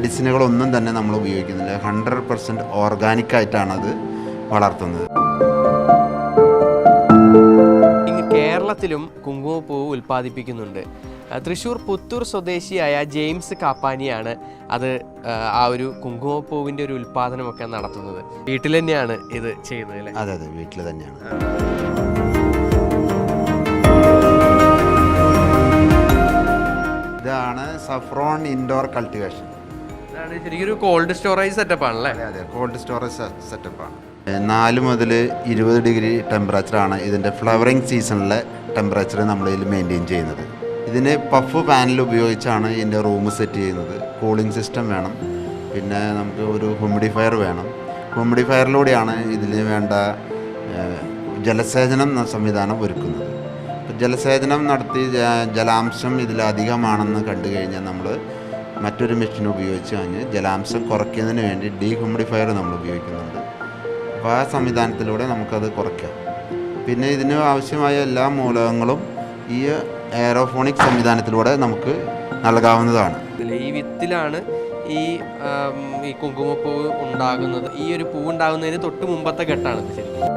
മെഡിസിനുകളൊന്നും തന്നെ നമ്മൾ ഉപയോഗിക്കുന്നില്ല. ഹൺഡ്രഡ് പെർസെന്റ് ഓർഗാനിക് ആയിട്ടാണ് അത് വളർത്തുന്നത്. കേരളത്തിലും കുങ്കുമപ്പൂ ഉൽപ്പാദിപ്പിക്കുന്നുണ്ട്. തൃശൂർ പുത്തൂർ സ്വദേശിയായ ജെയിംസ് കാപ്പാനിയാണ് അത് ആ, ആ ഒരു കുങ്കുമപ്പൂവിന്റെ ഒരു ഉൽപ്പാദനമൊക്കെ നടത്തുന്നത്. വീട്ടിൽ തന്നെയാണ് ഇത് ചെയ്യുന്നത് അല്ലേ? അതെ അതെ വീട്ടിൽ തന്നെയാണ്. ഇതാണ് saffron indoor cultivation. Cold storage setup ആണല്ലേ? അതെ അതെ കോൾഡ് സ്റ്റോറേജ് സെറ്റപ്പാണ് നാല് മുതൽ ഇരുപത് ഡിഗ്രി ടെമ്പറേച്ചറാണ് ഇതിന്റെ ഫ്ലവറിങ് സീസണിലെ ടെമ്പറേച്ചർ നമ്മൾ ഇതിൽ മെയിന്റെയിൻ ചെയ്യുന്നത്. ഇതിന് പഫ് പാനൽ ഉപയോഗിച്ചാണ് ഇതിന്റെ റൂം സെറ്റ് ചെയ്യുന്നത്. കൂളിംഗ് സിസ്റ്റം വേണം. പിന്നെ നമുക്ക് ഒരു ഹ്യൂമിഡിഫയർ വേണം. ഹ്യൂമിഡിഫയറിലൂടെയാണ് ഇതിന് വേണ്ട ജലസേചനം സംവിധാനം ഒരുക്കുന്നത്. ജലസേചനം നടത്തി ജലാംശം ഇതിലധികമാണെന്ന് കണ്ടു കഴിഞ്ഞാൽ നമ്മൾ മറ്റൊരു മെഷീൻ ഉപയോഗിച്ച് കഴിഞ്ഞ് ജലാംശം കുറയ്ക്കുന്നതിന് വേണ്ടി ഡീഹ്യൂമിഡിഫയർ നമ്മൾ ഉപയോഗിക്കുന്നുണ്ട്. അപ്പോൾ ആ സംവിധാനത്തിലൂടെ നമുക്കത് കുറയ്ക്കാം. പിന്നെ ഇതിന് ആവശ്യമായ എല്ലാ മൂലകങ്ങളും ഈ എയറോഫോണിക് സംവിധാനത്തിലൂടെ നമുക്ക് നൽകാവുന്നതാണ്. ഈ വിത്തിലാണ് ഈ ഈ കുങ്കുമപ്പൂ ഉണ്ടാകുന്നത്. ഈ ഒരു പൂ ഉണ്ടാകുന്നതിന് തൊട്ട് മുമ്പത്തെ ഘട്ടമാണ് ശരിക്കും.